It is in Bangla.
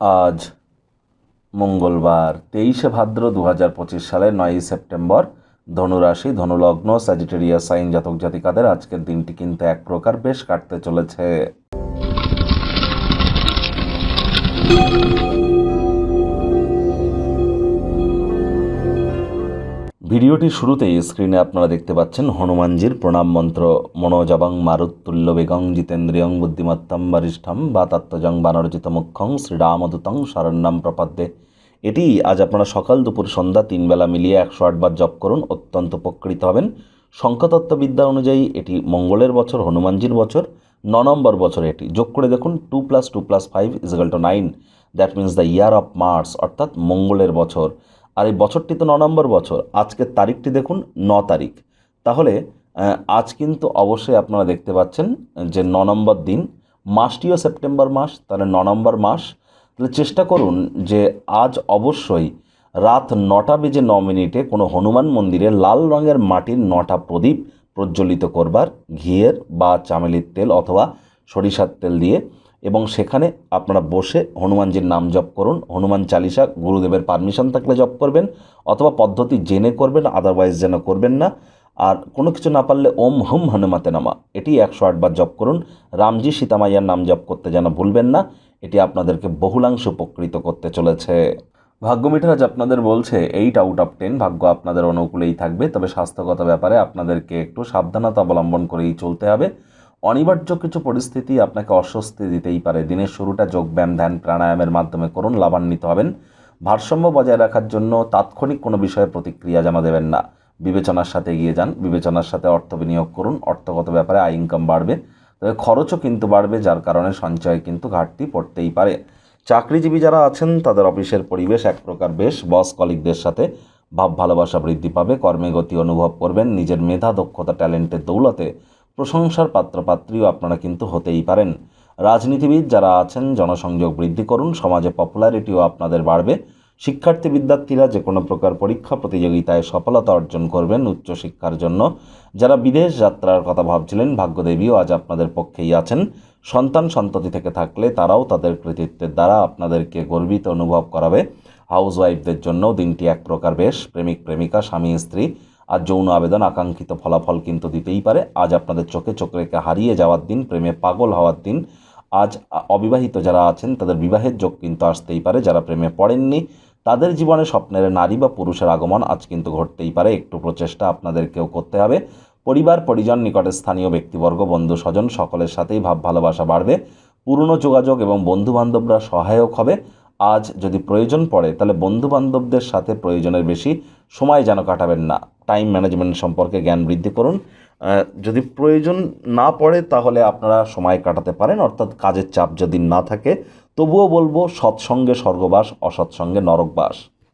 আজ মঙ্গলবার, তেইশে ভাদ্র দু হাজার পঁচিশ সালের নয়ই সেপ্টেম্বর, ধনুরাশি, ধনুলগ্ন স্যাজিটেরিয়া সাইন জাতক জাতিকাদের আজকের দিনটি কিন্তু এক প্রকার বেশ কাটতে চলেছে। ভিডিওটি শুরুতেই স্ক্রিনে আপনারা দেখতে পাচ্ছেন হনুমানজির প্রণাম মন্ত্র, মনোজবং মারুত্তুল্য বেগং জিতেন্দ্রিয়ং বুদ্ধিমত্তম বরিষ্ঠম বা তত্ত্বজং বানরজিত মুখ্যং শ্রীরামদূতং শরণ্যম প্রপদ্যে। এটি আজ আপনারা সকাল দুপুর সন্ধ্যা তিন বেলা মিলিয়ে একশো আটবার জপ করুন, অত্যন্ত উপকৃত হবেন। সংখ্যাতত্ত্ববিদ্যা অনুযায়ী এটি মঙ্গলের বছর, হনুমানজির বছর, ন নম্বর বছর এটি। যোগ করে দেখুন, two plus two plus five is equal two nine. That means the year of Mars, অর্থাৎ মঙ্গলের বছর। আর এই বছরটি তো ন নম্বর বছর। আজকের তারিখটি দেখুন, ন তারিখ। তাহলে আজ কিন্তু অবশ্যই আপনারা দেখতে পাচ্ছেন যে ন নম্বর দিন, মাসটিও সেপ্টেম্বর মাস, তাহলে ন নম্বর মাস। তাহলে চেষ্টা করুন যে আজ অবশ্যই রাত নটা বেজে ন মিনিটে কোনো হনুমান মন্দিরে লাল রঙের মাটির নটা প্রদীপ প্রজ্বলিত করবার, ঘিয়ের বা চামেলির তেল অথবা সরিষার তেল দিয়ে এবং সেখানে আপনারা বসে হনুমানজির নাম জপ করুন, হনুমান চালিসা গুরুদেবের পারমিশন থাকলে জপ করবেন, অথবা পদ্ধতি জেনে করবেন আদারওয়াইজ যেন করবেন না। আর কোনো কিছু না পারলে ওম হুম হনুমাতে নামা, এটি একশো আটবার জপ করুন। রামজি সীতামাইয়ার নাম জপ করতে যেন ভুলবেন না, এটি আপনাদেরকে বহুলাংশ উপকৃত করতে চলেছে। ভাগ্য মিটার আজ আপনাদের বলছে এইট আউট অফ টেন ভাগ্য আপনাদের অনুকূলেই থাকবে, তবে স্বাস্থ্যগত ব্যাপারে আপনাদেরকে একটু সাবধানতা অবলম্বন করেই চলতে হবে। অনিবার্য কিছু পরিস্থিতি আপনাকে অস্বস্তি দিতেই পারে। দিনের শুরুটা যোগব্যায়াম ধ্যান, প্রাণায়ামের মাধ্যমে করুন, লাভান্বিত হবেন। ভারসাম্য বজায় রাখার জন্য তাৎক্ষণিক কোনো বিষয়ে প্রতিক্রিয়া জমা দেবেন না। বিবেচনার সাথে এগিয়ে যান। বিবেচনার সাথে অর্থ বিনিয়োগ করুন। অর্থগত ব্যাপারে আয় ইনকাম বাড়বে। তবে খরচও কিন্তু বাড়বে, যার কারণে সঞ্চয় কিন্তু ঘাটতি পড়তেই পারে। চাকরিজীবী যারা আছেন, তাদের অফিসের পরিবেশ এক প্রকার বেশ। বস কলিগদের সাথে ভাব ভালোবাসা বৃদ্ধি পাবে। কর্মে গতি অনুভব করবেন। নিজের মেধা, দক্ষতা, ট্যালেন্টের দৌলতে প্রশংসার পাত্রপাত্রীও আপনারা কিন্তু হতেই পারেন। রাজনীতিবিদ যারা আছেন, জনসংযোগ বৃদ্ধি করুন, সমাজে পপুলারিটিও আপনাদের বাড়বে। শিক্ষার্থী বিদ্যার্থীরা যে কোনো প্রকার পরীক্ষা প্রতিযোগিতায় সফলতা অর্জন করবেন উচ্চশিক্ষার জন্য। যারা বিদেশ যাত্রার কথা ভাবছিলেন, ভাগ্যদেবীও আজ আপনাদের পক্ষেই আছেন। সন্তান সন্ততি থেকে থাকলে তারাও তাদের কৃতিত্বের দ্বারা আপনাদেরকে গর্বিত অনুভব করাবে। হাউস ওয়াইফদের জন্যও দিনটি এক প্রকার বেশ। প্রেমিক, প্রেমিকা, স্বামী, স্ত্রী আর যৌন আবেদন আকাঙ্ক্ষিত ফলাফল কিন্তু দিতেই পারে। আজ আপনাদের চোখে চোখ রেখে হারিয়ে যাওয়ার দিন, প্রেমে পাগল হওয়ার দিন। আজ অবিবাহিত যারা আছেন, তাদের বিবাহের যোগ কিন্তু আসতেই পারে। যারা প্রেমে পড়েননি, তাদের জীবনে স্বপ্নের নারী বা পুরুষের আগমন আজ কিন্তু ঘটতেই পারে। একটু প্রচেষ্টা আপনাদেরকেও করতে হবে। পরিবার, পরিজন নিকটের স্থানীয় ব্যক্তিবর্গ, বন্ধু, স্বজন সকলের সাথেই ভাব ভালোবাসা বাড়বে। পুরনো যোগাযোগ এবং বন্ধু বান্ধবরা সহায়ক হবে। আজ যদি প্রয়োজন পড়ে, তাহলে বন্ধুবান্ধবদের সাথে প্রয়োজনের বেশি সময় যেন কাটাবেন না। টাইম ম্যানেজমেন্ট সম্পর্কে জ্ঞান বৃদ্ধি করুন। যদি প্রয়োজন না পড়ে, তাহলে আপনারা সময় কাটাতে পারেন, অর্থাৎ কাজের চাপ যদি না থাকে, তবুও বলব, সৎসঙ্গে স্বর্গবাস, অসৎসঙ্গে নরকবাস।